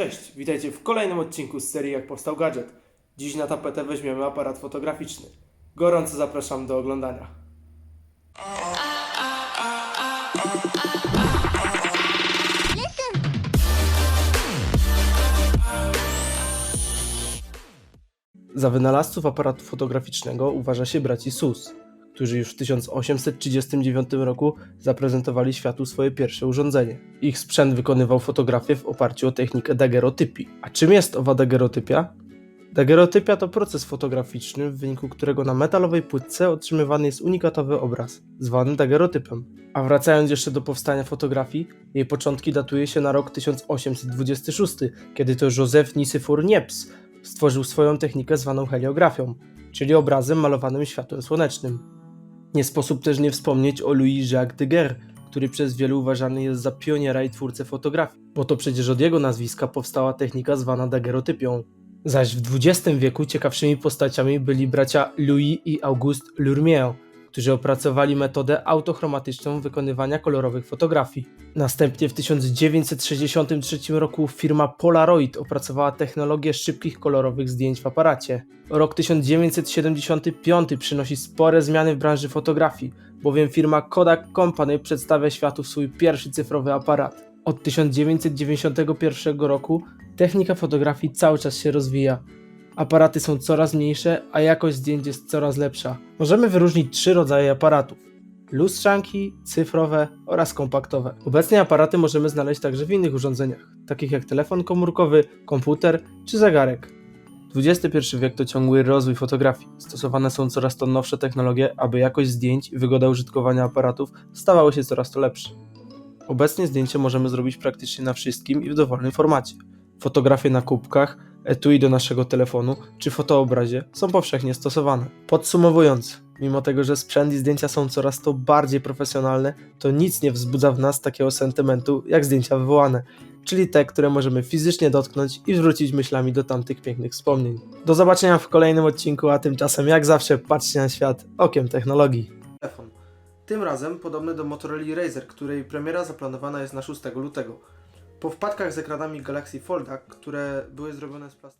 Cześć, witajcie w kolejnym odcinku z serii Jak powstał gadżet. Dziś na tapetę weźmiemy aparat fotograficzny. Gorąco zapraszam do oglądania. Za wynalazców aparatu fotograficznego uważa się braci Sus, którzy już w 1839 roku zaprezentowali światu swoje pierwsze urządzenie. Ich sprzęt wykonywał fotografię w oparciu o technikę dagerotypii. A czym jest owa dagerotypia? Dagerotypia to proces fotograficzny, w wyniku którego na metalowej płytce otrzymywany jest unikatowy obraz, zwany dagerotypem. A wracając jeszcze do powstania fotografii, jej początki datuje się na rok 1826, kiedy to Józef Nicyphor Niepce stworzył swoją technikę zwaną heliografią, czyli obrazem malowanym światłem słonecznym. Nie sposób też nie wspomnieć o Louis-Jacques Daguerre, który przez wielu uważany jest za pioniera i twórcę fotografii, bo to przecież od jego nazwiska powstała technika zwana dagerotypią. Zaś w XX wieku ciekawszymi postaciami byli bracia Louis i Auguste Lurmier, którzy opracowali metodę autochromatyczną wykonywania kolorowych fotografii. Następnie w 1963 roku firma Polaroid opracowała technologię szybkich kolorowych zdjęć w aparacie. Rok 1975 przynosi spore zmiany w branży fotografii, bowiem firma Kodak Company przedstawia światu swój pierwszy cyfrowy aparat. Od 1991 roku technika fotografii cały czas się rozwija. Aparaty są coraz mniejsze, a jakość zdjęć jest coraz lepsza. Możemy wyróżnić trzy rodzaje aparatów: lustrzanki, cyfrowe oraz kompaktowe. Obecnie aparaty możemy znaleźć także w innych urządzeniach, takich jak telefon komórkowy, komputer czy zegarek. XXI wiek to ciągły rozwój fotografii. Stosowane są coraz to nowsze technologie, aby jakość zdjęć i wygoda użytkowania aparatów stawały się coraz to lepsze. Obecnie zdjęcie możemy zrobić praktycznie na wszystkim i w dowolnym formacie. Fotografie na kubkach, etui do naszego telefonu czy fotoobrazie są powszechnie stosowane. Podsumowując, mimo tego, że sprzęt i zdjęcia są coraz to bardziej profesjonalne, to nic nie wzbudza w nas takiego sentymentu jak zdjęcia wywołane, czyli te, które możemy fizycznie dotknąć i wrócić myślami do tamtych pięknych wspomnień. Do zobaczenia w kolejnym odcinku, a tymczasem jak zawsze patrzcie na świat okiem technologii. Telefon. Tym razem podobny do Motorola Razer, której premiera zaplanowana jest na 6 lutego. Po wpadkach z ekranami Galaxy Folda, które były zrobione z plastiku.